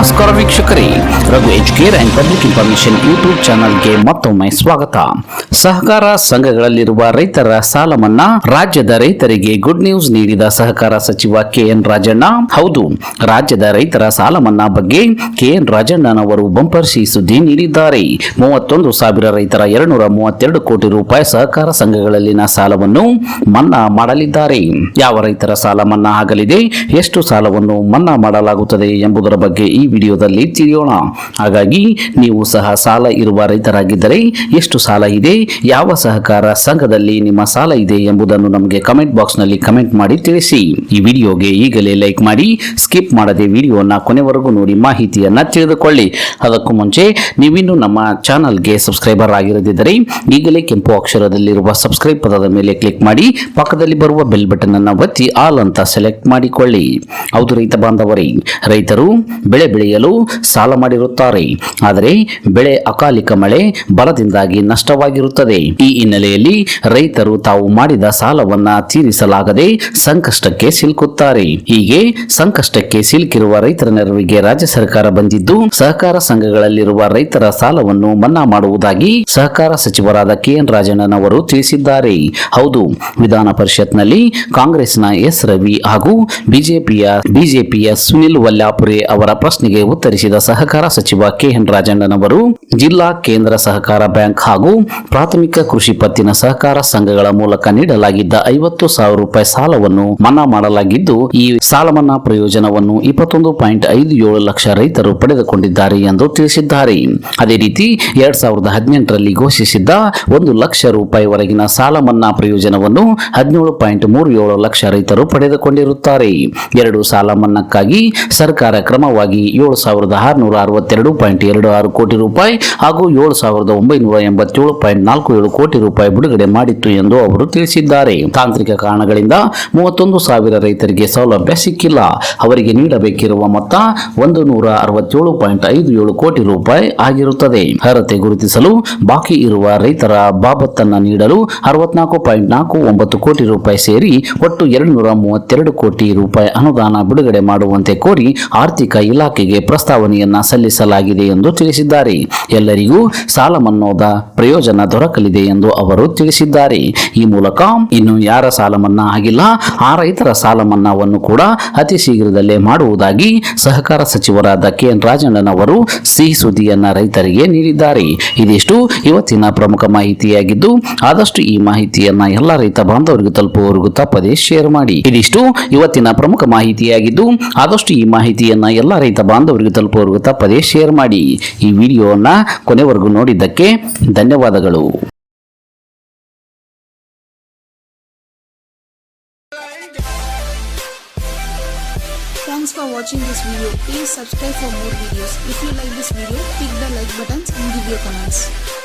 ನಮಸ್ಕಾರ ವೀಕ್ಷಕರೇ. Raghu H care and public information YouTube ಚಾನಲ್ಗೆ ಮತ್ತೊಮ್ಮೆ ಸ್ವಾಗತ. ಸಹಕಾರ ಸಂಘಗಳಲ್ಲಿರುವ ರೈತರ ಸಾಲ ಮನ್ನಾ, ರಾಜ್ಯದ ರೈತರಿಗೆ ಗುಡ್ ನ್ಯೂಸ್ ನೀಡಿದ ಸಹಕಾರ ಸಚಿವ ಕೆಎನ್ ರಾಜಣ್ಣ. ಹೌದು, ರಾಜ್ಯದ ರೈತರ ಸಾಲ ಮನ್ನಾ ಬಗ್ಗೆ ಕೆಎನ್ ರಾಜಣ್ಣನವರು ಬಂಪರ್ ಸಿ ಸುದ್ದಿ ನೀಡಿದ್ದಾರೆ. ಮೂವತ್ತೊಂದು ಸಾವಿರ ರೈತರ ಎರಡುನೂರ ಮೂವತ್ತೆರಡು ಕೋಟಿ ರೂಪಾಯಿ ಸಹಕಾರ ಸಂಘಗಳಲ್ಲಿನ ಸಾಲವನ್ನು ಮನ್ನಾ ಮಾಡಲಿದ್ದಾರೆ. ಯಾವ ರೈತರ ಸಾಲ ಮನ್ನಾ ಆಗಲಿದೆ, ಎಷ್ಟು ಸಾಲವನ್ನು ಮನ್ನಾ ಮಾಡಲಾಗುತ್ತದೆ ಎಂಬುದರ ಬಗ್ಗೆ ಈ ವಿಡಿಯೋದಲ್ಲಿ ತಿಳಿಯೋಣ. ಹಾಗಾಗಿ ನೀವು ಸಹ ಸಾಲ ಇರುವ ರೈತರಾಗಿದ್ದರೆ ಎಷ್ಟು ಸಾಲ ಇದೆ, ಯಾವ ಸಹಕಾರ ಸಂಘದಲ್ಲಿ ನಿಮ್ಮ ಸಾಲ ಇದೆ ಎಂಬುದನ್ನು ನಮಗೆ ಕಮೆಂಟ್ ಬಾಕ್ಸ್ನಲ್ಲಿ ಕಮೆಂಟ್ ಮಾಡಿ ತಿಳಿಸಿ. ಈ ವಿಡಿಯೋಗೆ ಈಗಲೇ ಲೈಕ್ ಮಾಡಿ ಸ್ಕಿಪ್ ಮಾಡದೆ ವಿಡಿಯೋನ ಕೊನೆವರೆಗೂ ನೋಡಿ ಮಾಹಿತಿಯನ್ನು ತಿಳಿದುಕೊಳ್ಳಿ. ಅದಕ್ಕೂ ಮುಂಚೆ ನೀವಿನ್ನೂ ನಮ್ಮ ಚಾನಲ್ಗೆ ಸಬ್ಸ್ಕ್ರೈಬರ್ ಆಗಿರದಿದ್ದರೆ ಈಗಲೇ ಕೆಂಪು ಅಕ್ಷರದಲ್ಲಿರುವ ಸಬ್ಸ್ಕ್ರೈಬ್ ಪದದ ಮೇಲೆ ಕ್ಲಿಕ್ ಮಾಡಿ, ಪಕ್ಕದಲ್ಲಿ ಬರುವ ಬೆಲ್ ಬಟನ್ ಅನ್ನು ಒತ್ತಿ ಆಲ್ ಅಂತ ಸೆಲೆಕ್ಟ್ ಮಾಡಿಕೊಳ್ಳಿ. ಹೌದು ರೈತ ಬಾಂಧವರೇ, ರೈತರು ಬೆಳೆ ಬೆಳೆಯಲು ಸಾಲ ಮಾಡಿರುತ್ತಾರೆ. ಆದರೆ ಬೆಳೆ ಅಕಾಲಿಕ ಮಳೆ ಬರದಿಂದಾಗಿ ನಷ್ಟವಾಗಿರುತ್ತದೆ. ಈ ಹಿನ್ನೆಲೆಯಲ್ಲಿ ರೈತರು ತಾವು ಮಾಡಿದ ಸಾಲವನ್ನ ತೀರಿಸಲಾಗದೆ ಸಂಕಷ್ಟಕ್ಕೆ ಸಿಲುಕುತ್ತಾರೆ. ಹೀಗೆ ಸಂಕಷ್ಟಕ್ಕೆ ಸಿಲುಕಿರುವ ರೈತರ ನೆರವಿಗೆ ರಾಜ್ಯ ಸರ್ಕಾರ ಬಂದಿದ್ದು, ಸಹಕಾರ ಸಂಘಗಳಲ್ಲಿರುವ ರೈತರ ಸಾಲವನ್ನು ಮನ್ನಾ ಮಾಡುವುದಾಗಿ ಸಹಕಾರ ಸಚಿವರಾದ ಕೆಎನ್ ರಾಜಣ್ಣನವರು ತಿಳಿಸಿದ್ದಾರೆ. ಹೌದು, ವಿಧಾನ ಪರಿಷತ್ನಲ್ಲಿ ಕಾಂಗ್ರೆಸ್ನ ಎಸ್. ರವಿ ಹಾಗೂ ಬಿಜೆಪಿಯ ಬಿಜೆಪಿಯ ಸುನಿಲ್ ವಲ್ಲಾಪುರೆ ಅವರ ಪ್ರಶ್ನೆಗೆ ಉತ್ತರಿಸಿದ ಸಹಕಾರ ಸಚಿವ ಕೆಎನ್ ರಾಜಣ್ಣನವರು, ಜಿಲ್ಲಾ ಕೇಂದ್ರ ಸಹಕಾರ ಬ್ಯಾಂಕ್ ಹಾಗೂ ಪ್ರಾಥಮಿಕ ಕೃಷಿ ಪತ್ತಿನ ಸಹಕಾರ ಸಂಘಗಳ ಮೂಲಕ ನೀಡಲಾಗಿದ್ದ ಐವತ್ತು ಸಾವಿರ ರೂಪಾಯಿ ಸಾಲವನ್ನು ಮನ್ನಾ ಮಾಡಲಾಗಿದ್ದು, ಈ ಸಾಲ ಮನ್ನಾ ಪ್ರಯೋಜನವನ್ನು ಇಪ್ಪತ್ತೊಂದು ಪಾಯಿಂಟ್ ಐದು ಲಕ್ಷ ರೈತರು ಪಡೆದುಕೊಂಡಿದ್ದಾರೆ ಎಂದು ತಿಳಿಸಿದ್ದಾರೆ. ಅದೇ ರೀತಿ, ಎರಡ್ ಸಾವಿರದ ಹದಿನೆಂಟರಲ್ಲಿ ಘೋಷಿಸಿದ್ದ ಒಂದು ಲಕ್ಷ ರೂಪಾಯಿವರೆಗಿನ ಸಾಲ ಮನ್ನಾ ಪ್ರಯೋಜನವನ್ನು ಹದಿನೇಳು ಪಾಯಿಂಟ್ ಮೂರು ಏಳು ಲಕ್ಷ ರೈತರು ಪಡೆದುಕೊಂಡಿರುತ್ತಾರೆ. ಎರಡು ಸಾಲ ಮನ್ನಾಕ್ಕಾಗಿ ಸರ್ಕಾರ ಕ್ರಮವಾಗಿ ಏಳು ಸಾವಿರದ ಆರುನೂರ ಅರವತ್ತೆರಡು ಪಾಯಿಂಟ್ ಎರಡು ಆರು ಕೋಟಿ ರೂಪಾಯಿ ಹಾಗೂ ಏಳು ಸಾವಿರದ ಒಂಬೈನೂರ ಎಂಬತ್ತೇಳು ಪಾಯಿಂಟ್ ನಾಲ್ಕು ಏಳು ಕೋಟಿ ರೂಪಾಯಿ ಬಿಡುಗಡೆ ಮಾಡಿತ್ತು ಎಂದು ಅವರು ತಿಳಿಸಿದ್ದಾರೆ. ತಾಂತ್ರಿಕ ಕಾರಣಗಳಿಂದ ಮೂವತ್ತೊಂದು ಸಾವಿರ ರೈತರಿಗೆ ಸೌಲಭ್ಯ ಸಿಕ್ಕಿಲ್ಲ. ಅವರಿಗೆ ನೀಡಬೇಕಿರುವ ಮೊತ್ತ ಒಂದು ನೂರ ಅರವತ್ತೇಳು ಪಾಯಿಂಟ್ ಐದು ಏಳು ಕೋಟಿ ರೂಪಾಯಿ ಆಗಿರುತ್ತದೆ. ಅರ್ಹತೆ ಗುರುತಿಸಲು ಬಾಕಿ ಇರುವ ರೈತರ ಬಾಬತ್ತನ್ನು ನೀಡಲು ಅರವತ್ನಾಲ್ಕು ಪಾಯಿಂಟ್ ನಾಲ್ಕು ಒಂಬತ್ತು ಕೋಟಿ ರೂಪಾಯಿ ಸೇರಿ ಒಟ್ಟು ಎರಡು ನೂರ ಮೂವತ್ತೆರಡು ಕೋಟಿ ರೂಪಾಯಿ ಅನುದಾನ ಬಿಡುಗಡೆ ಮಾಡುವಂತೆ ಕೋರಿ ಆರ್ಥಿಕ ಇಲಾಖೆಗೆ ಪ್ರಸ್ತಾವನೆಯನ್ನ ಸಲ್ಲಿಸಲಾಗಿದೆ ಎಂದು ತಿಳಿಸಿದ್ದಾರೆ. ಎಲ್ಲರಿಗೂ ಸಾಲ ಮನ್ನೋದ ಪ್ರಯೋಜನ ದೊರಕಲಿದೆ ಎಂದು ಅವರು ತಿಳಿಸಿದ್ದಾರೆ. ಈ ಮೂಲಕ ಇನ್ನು ಯಾರ ಸಾಲ ಮನ್ನಾ ಆಗಿಲ್ಲ, ಆ ರೈತರ ಸಾಲ ಮನ್ನಾವನ್ನು ಕೂಡ ಅತಿ ಶೀಘ್ರದಲ್ಲೇ ಮಾಡುವುದಾಗಿ ಸಹಕಾರ ಸಚಿವರಾದ ಕೆ ಎನ್ ರಾಜಣ್ಣನವರು ಸಿಹಿ ಸುದ್ದಿಯನ್ನ ರೈತರಿಗೆ ನೀಡಿದ್ದಾರೆ. ಇದಿಷ್ಟು ಇವತ್ತಿನ ಪ್ರಮುಖ ಮಾಹಿತಿಯಾಗಿದ್ದು, ಆದಷ್ಟು ಈ ಮಾಹಿತಿಯನ್ನ ಎಲ್ಲ ರೈತ ಬಾಂಧವರಿಗೂ ತಲುಪುವವರೆಗೂ ತಪ್ಪದೇ ಶೇರ್ ಮಾಡಿ. ಇದಿಷ್ಟು ಇವತ್ತಿನ ಪ್ರಮುಖ ಮಾಹಿತಿಯಾಗಿದ್ದು, ಆದಷ್ಟು ಈ ಮಾಹಿತಿಯನ್ನ ಎಲ್ಲ ರೈತ ಬಾಂಧವರಿಗೂ ತಲುಪುವವರೆಗೂ ತಪ್ಪದೇ ಶೇರ್ ಮಾಡಿ ಈ ವಿಡಿಯೋನ ಕೊನೆವರೆಗೂ ನೋಡಿದ್ದಕ್ಕೆ ಧನ್ಯವಾದಗಳು Thanks for watching this video. Please subscribe for more videos. If you like this video, click the like buttons and give your comments.